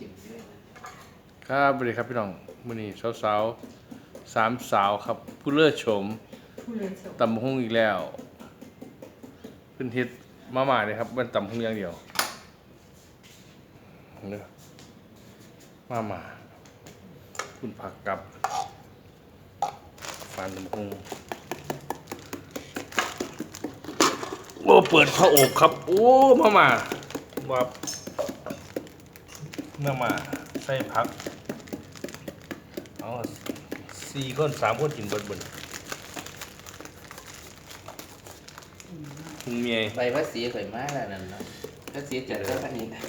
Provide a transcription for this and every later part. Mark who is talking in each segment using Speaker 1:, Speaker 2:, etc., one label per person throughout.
Speaker 1: ถิ่มด้วยนะ
Speaker 2: ครับสวัสดีครับพี่น้องมื้อนี้สาวๆสามสาวครับ ผู้เลิศชม
Speaker 3: ผู้เรียนจบ
Speaker 2: ตำหุ้งอีกแล้วเพิ่นเฮ็ดมาม่าเลยครับมันตำหุ้งอย่างเดียวเด้อมาม่าคุณผักกับฟานตำหุ้งโอ้เปิดพระอกครับ โอ้มาม่าว่ามาม่าใส่ผักเอาสี่คนสามคนกินเบิดเบิดพุงเมีย
Speaker 1: ใบว่าสีสวยมากแล้วนั่นเนาะถ้าสีจัดก็อันนี้นะ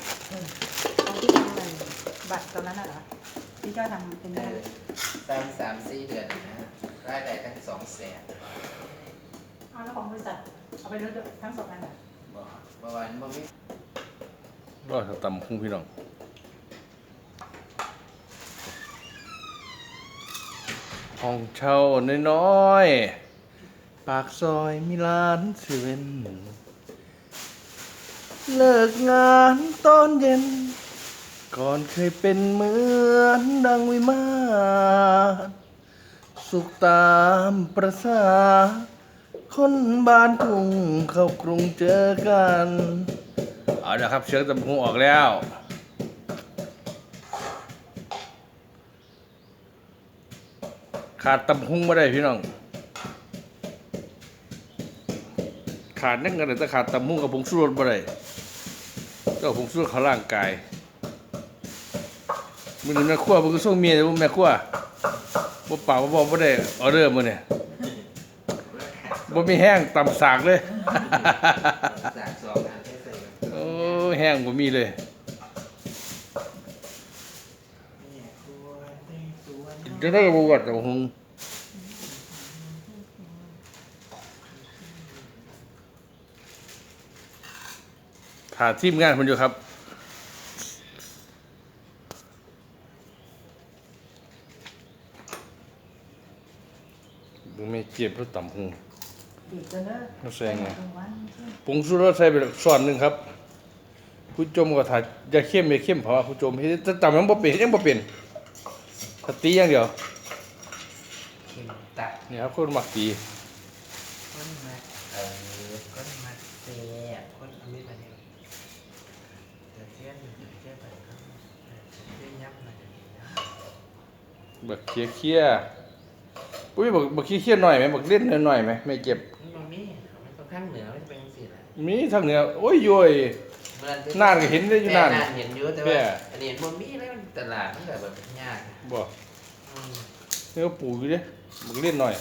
Speaker 3: เอาที่ทำอะไรบัตรตอนนั้นน่ะเหรอที่เจ้าทำเป็น
Speaker 1: เอ
Speaker 3: ได้
Speaker 1: อสามสามสี่เดือนนะรายได้ตั้งสองแสน
Speaker 3: เอาแล้วของบริษัทเอาไปด้วยทั้งสองอันเหรอ
Speaker 1: บอกเมื่อวานเมื่อไม่
Speaker 2: ก็ตำพุงพี่น้อง ห้องเช่าน้อยๆ ปากซอยมีร้านเซเว่นเลิกงานตอนเย็น ก่อนเคยเป็นเหมือนดังวิมานสุขตามประสา คนบ้านทุ่งเข้ากรุงเจอกัน เอาเดี๋ยวครับเชือกตำพุงออกแล้ว ขาดตำพุงไม่ได้พี่น้อง ขาดนั่งกันแต่ขาดตำพุงกับผงชูรสไม่ได้ก็ผงชูรสเขาร่างกายมือหนึ่งแม่ขั้วมันก็ส่งเมียแต่ว่าแม่ขั้วบ่เปล่าบ่บอกบ่ได้ออเดอร์มาเนี่ยบ่มีแห้งตำสากเลย
Speaker 1: จากสองอันแค่ใส่
Speaker 2: โอ้แห้งบ่มีเลย
Speaker 1: เนี่ยตัวเต้ตัว
Speaker 2: จะได้บวชแต่หงถ่าทีมงานมันอยู่ครับบุไม่เจ็บเพราะต่ำหง
Speaker 3: ดีจังเลย
Speaker 2: เขาแซงไง
Speaker 3: กลางวัน
Speaker 2: ปรุงสุรสใส่ไปส่วนหนึ่งครับ ผู้จมก็ถ่ายอย่าเข้มอย่าเข้มเพราะว่าผู้จมเฮ็ดแต่ต่ำยังบ่เป็นยังบ่เป็น สติอย่างเดียว
Speaker 1: เข็มตัด
Speaker 2: นี่ครับคนมักตี
Speaker 1: ก้นมาเออก้นมาเสียก้นอเมริกันเนี่ยจะเทียนจะเทียนไปครับจะเทียนยับมาเดี๋ยวนี้นะ
Speaker 2: บักเคียเคียปุ้ยบักบักเคียเคียหน่อยไหมบักเล่นหน่อยไหมไม่เจ็บ
Speaker 1: มันมีมันค่อนข้างเหนือมันจะเป็นสีแหละ
Speaker 2: มีทางเหนือโอ้ยโยย น่านก็เห็นได้อยู่น่าน
Speaker 1: แต่เห็นอยู่แต่
Speaker 2: แม่
Speaker 1: ว่าอันนี้มันมีแล้วมันตลาดมันก็แบบยาก
Speaker 2: บ่
Speaker 1: อืม
Speaker 2: นี่ก็ปลูกอยู่เด้บักเล่นหน่อย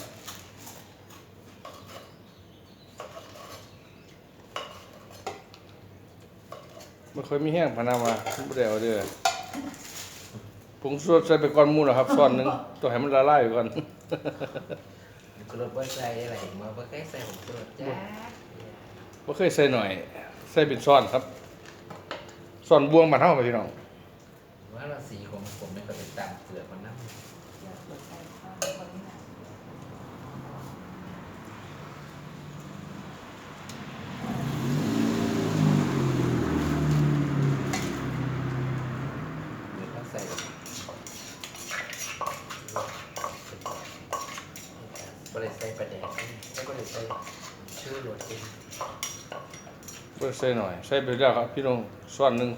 Speaker 2: ไม่ค่อยมีแห้งพานามาบ่ได้เอาเด้อผงชูรสใส่ไปก่อนหมูนะครับซ้อนหนึงต้องให้มันละลายไปก่อน
Speaker 1: กระโดดใส่อะไรมาเพื่อใกล้ใส่ผมกระโดดจ้า
Speaker 2: บ่เคยใส่หน่อย ใส่เป็นซ้อนครับ ส่วนบวงบ้าเท่าไปพี่น้อง
Speaker 1: ว่าเราสีของผมเนี่ยก็เนามเปลือกมันนั่ง
Speaker 3: อยากเปิดไฟฟ้าคนนี้น่ะ
Speaker 1: หรือว่าใส่บริใส่ประแดงแล้วก็เลยใส่ชื่อโรตี
Speaker 2: บ่ ใส่หน่อย ใส่ไปแล้วครับ พี่น้องซ้อนหนึง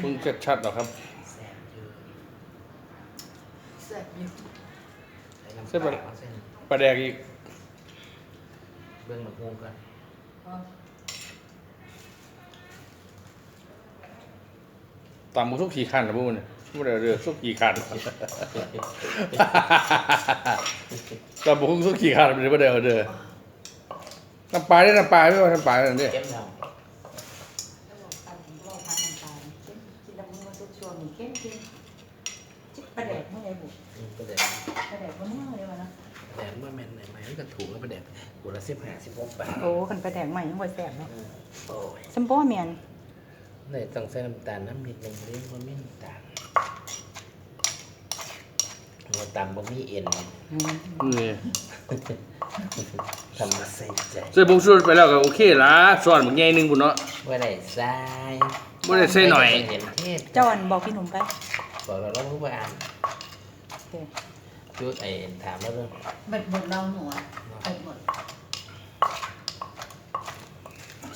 Speaker 2: เพิ่งชัดๆแล้วครับ
Speaker 1: แซ่บเยอะ
Speaker 3: แซ่บอยู่
Speaker 1: ใส่น้ำ
Speaker 2: ใส่
Speaker 1: ป
Speaker 2: ปลา
Speaker 1: ลาเอาเส้น
Speaker 2: ปลาแดกอีก
Speaker 1: เบื้องหลังฮงกัน
Speaker 3: เอา
Speaker 2: ตำบ่ทุกขี้คันนะบ่มันยบ่ได้เอาเด้อสุกขี้คันตำบ่ทุกสุกขี้คันบ่ได้บ่ได้เอาเด้อ น้ำปลาได้น้ำปลาไม่ว่าน้ำปลานั่นเด้
Speaker 1: เก็บเรา
Speaker 3: แล้วบอกตามถึงรอบทางต่างๆเข้มแล้วมึงมาสุดช่วงนี้เข้มเข้มจิ๊บประแดกเมื่อไหร่บุก
Speaker 1: ประแดง
Speaker 3: ประแดกมันเมื่อไหร่วะนะ
Speaker 1: ประแดงเมื่อแม่นไหนไหมมันก็ถูกแล้วประแดงกูละสิบห้าสิบหกบาท
Speaker 3: โอ้คันประแดกใหม่ยังบ่แซ่บเนาะ
Speaker 1: โอ้ย
Speaker 3: ซัมโบ้เมียน
Speaker 1: เนี่ยต้องใส่น้ำตาลน้ำมิดหนึ่งเลี้ยงมันไม่น้ำตาล หัวตำบ่มีเอ็น
Speaker 2: นี่
Speaker 1: ทำมาใส่ใจ
Speaker 2: ใส่ผงชูรสไปแล้วก็โอเคละส่วนบักใหญ่หนึงพุ่นเนาะ
Speaker 1: ว่าได้ใส่
Speaker 2: บ่ได้ใส่หน่อย
Speaker 1: เห็นเทศ
Speaker 3: เจ้าอันบอกพี่หนุ่มไป
Speaker 1: บอกเราต้องรู้ว่าอ่าน
Speaker 3: โอเค
Speaker 1: จุดไอ้ถามแล้วเรื่อง
Speaker 4: เบ็ดหมดเราหนูอะเบ็ดหมด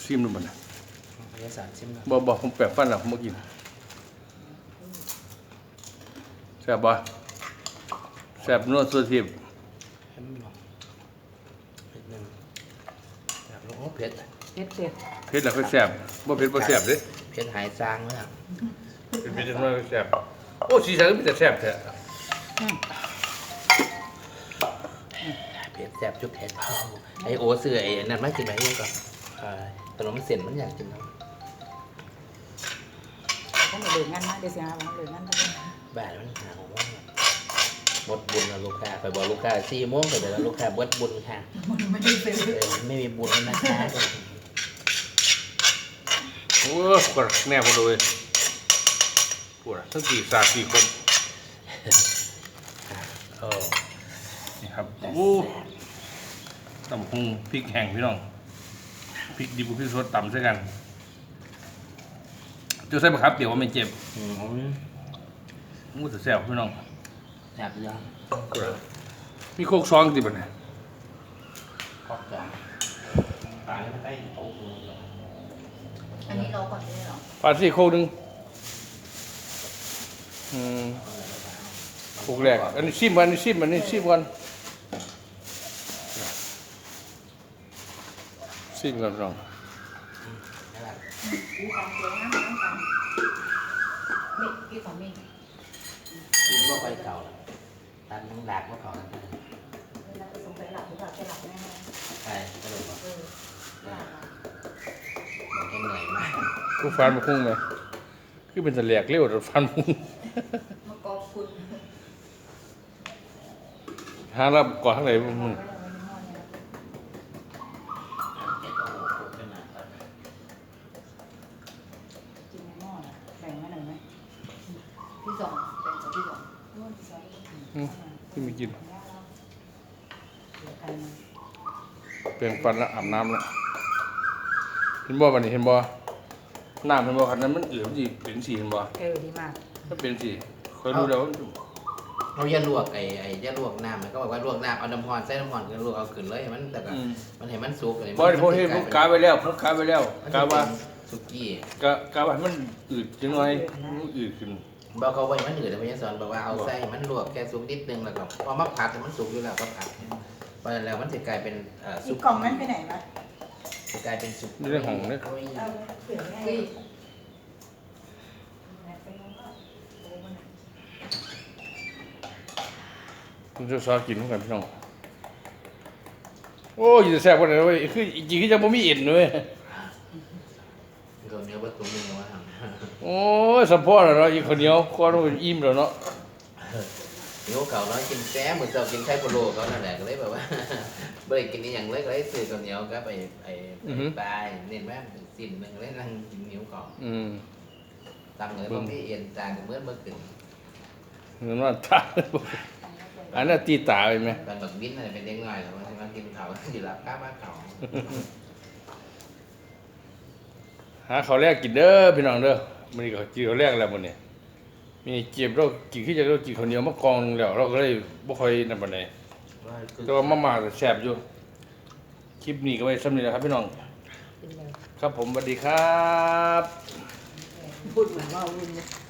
Speaker 2: ซิมดูมันนะ
Speaker 1: พยาศารชิมน่อย
Speaker 2: บ่บ่ผมแปลกฟันแล้วผมบ่กินแซ่บบ่ แซ่บนัวสุดทิพย์
Speaker 1: ให้มันหน่อยเผ็ดหนึ่งอยากรู้ว่าเผ็ด
Speaker 3: เด็ดเด็ด
Speaker 2: เผ็ดแล้วค่อยแซ่บบ่เผ็ดบ่แซ่บเด้
Speaker 1: เผ็ดหายจางแล้ว
Speaker 2: เผ็ดเผ็ดจังน้อยค่อยแซ่บโอ้สีสันก็มีแต่แซ่บแท้
Speaker 1: เผ็ดแซ่บจุดเผ็ดเผาไอโอเสือไอ้นั่นไม่กินไปยังก่อนเอ่อขนมเส้นมันอยากกินเนาะ
Speaker 3: ต้องเหลืองานนะเดี๋ยวเสียหาว่าเหลืองานทั้งนั้น
Speaker 1: บ้านมันหาของว่า หมดบุญแล้วลูกค้าไปบอกลูกค้าสี่โมงไปเดี๋ยวลูกค้าเบิดบุญค่ะ
Speaker 4: มันไม่ได้ซื้อ
Speaker 1: เออไม่มีบุญแล้วนะคะ
Speaker 2: โอ้กดแน่พอเลยปวดทั้งสี่สามสี่คน
Speaker 1: โอ้
Speaker 2: นี่ครับโอ้ตำพุงพริกแห้งพี่น้องพริกดิบกับพริกสดตำใส่กันเจะใส่บะครับเดี๋ยวว่าไม่เจ็บ
Speaker 1: อืม
Speaker 2: มูสแซ่บพี่น้อง
Speaker 1: แซ่บยัง
Speaker 2: มีโคกซองติบันเนี่ย
Speaker 1: ครอบจังตายไม่ได้โอ้โห
Speaker 4: อันนี้รอก่อนได้หรอ
Speaker 2: ปลาซี่โคกหนึงอืมโคกแรกอันนี้ชิมกันอันนี้ชิมอันนี้ชิมกันชิมกันพี่น้อง
Speaker 1: นั่นแหละ
Speaker 4: พี่ทำเจ๊น้ำน้ำตาลมิพี่ขอมิ
Speaker 1: กินก็ไปเก่าแล้วตันมึงดากก็เก่าแล้ว
Speaker 4: เวลาไปส่งไปหลับหรือเปล่าจะหลับแน่
Speaker 1: ใช่ก็เลยบอก
Speaker 4: ๆเออหลับอะ
Speaker 1: มันก็เหนื่อยมาก
Speaker 2: กูฟันมาคุ้งไหมคือเป็นตะแหลกเร็วแต่ฟันมุง
Speaker 4: มากอบคุณ
Speaker 2: หารับก่อนข้างไหนมึง
Speaker 1: เจ็บโอ้โหปวดขึ้นมาครับ
Speaker 3: กินในหม้อน่ะแบ่งไว้หน่อยไหม
Speaker 4: ที่สองเป็นของที่สอง
Speaker 3: นู่นที่ซอย
Speaker 2: อืมที่มีกิน
Speaker 3: เหลือกันมา
Speaker 2: เปลี่ยนฟันแล้วอาบน้ำแล้วเห็นบ่บันนี้เห็นบ่น้ำเห็นบ่คันนั้นมันเอือมจีเป็นสีเห็นบ่
Speaker 3: เออดีมาก
Speaker 2: ถ้าเป็นสีคอยรู้แล้วว่า
Speaker 1: เขาอย่าลวกไอ้ไอ้อย่าลวกน้ำมันก็บอกว่าลวกน้ำเอาน้ำพรใส่น้ำพรก็ลวกเอาขึ้นเลยให้มันแต่ก็
Speaker 2: อืม
Speaker 1: มันให้มันสุกเลย
Speaker 2: บ่ได้ผมเห็นผมกาไว้แล้วผมกาไว้แล้ว
Speaker 1: มัน
Speaker 2: กา
Speaker 1: จะเป็
Speaker 2: ว่าน
Speaker 1: สุกี้
Speaker 2: กะกาว่าให้มันอืดจังหน่อยมันอืดขึ้น
Speaker 1: บอกเขาไว้มันอืดแต่พยาสอนบอกว่าเอาไส้มันลวกแค่สุกนิดนึงแล้วก็พอมาผัดให้มันสุกอยู่แล้วก็ผัด เพราะฉะนั้นแล้วมันจะกลายเป็นเอ่อ
Speaker 3: อี
Speaker 1: สุ
Speaker 3: ก
Speaker 1: ก
Speaker 3: กล่องนั้นไปไหนวะ
Speaker 1: จะกลายเป็นสุก
Speaker 2: นี่เรื่องของเนี่ย
Speaker 3: เอาเผื่อแม่
Speaker 4: พี่
Speaker 3: ไปลงก็โอ้มัน
Speaker 2: คุณจะซอกินเหมือนกันพี่น้อง โอ้ยจะแซ่บกว่านั้นเว้ยคือจริงๆคือจะบ่มีเอ็นเว้ย
Speaker 1: ตัวเนื้อวัตถุมึงว่าท
Speaker 2: โอ้ยสัมพอแล้วเนาะอีกคนเดียวคอมันอิ่มแล้วเนาะำ
Speaker 1: นิ้วเก่าน้อยกินแซ่เหมือนเรากินไข่พะโล้เขานั่นแหละก็เลยแบบว่าไม่ได้กินอหย่างเลยก็เลยซื้อตัวเหนียวก็ไปไอ้ปลายเน้นแม่เป็นสิ่นหนึ่งเลยนั่งกินนิ้วเก่า
Speaker 2: อืม
Speaker 1: ตังเลยบางทีเอ็นจานเมื่อเมื่อคืน
Speaker 2: เงินว่าตาอันนั้นตีตาไปไหม
Speaker 1: บางแบบวินอะไรเป็นเด็กน้อยแล้วมันมากินเขาอยู่รับก้าบ้านเขา
Speaker 2: หาเขาวแรกกินเด้อพี่น้องเด้อมันนี่ก็กินเขาวแรกแล้วมันนี่ มีเจ็บเรากินขึ้นจากเรากินข้าวเหนียวมากองหนึ่งแล้ว เราก็เลยบ่ค่อยนั่นปานใดแต่ว่ามาม่าก็แซ่บอยู่ คลิปนี้ก็ไว้สำนี้แหละครับพี่น้อง
Speaker 3: กินเลย
Speaker 2: ครับผมสวัสดีครับ
Speaker 3: พูดเหมือนว่าวุ่นเลย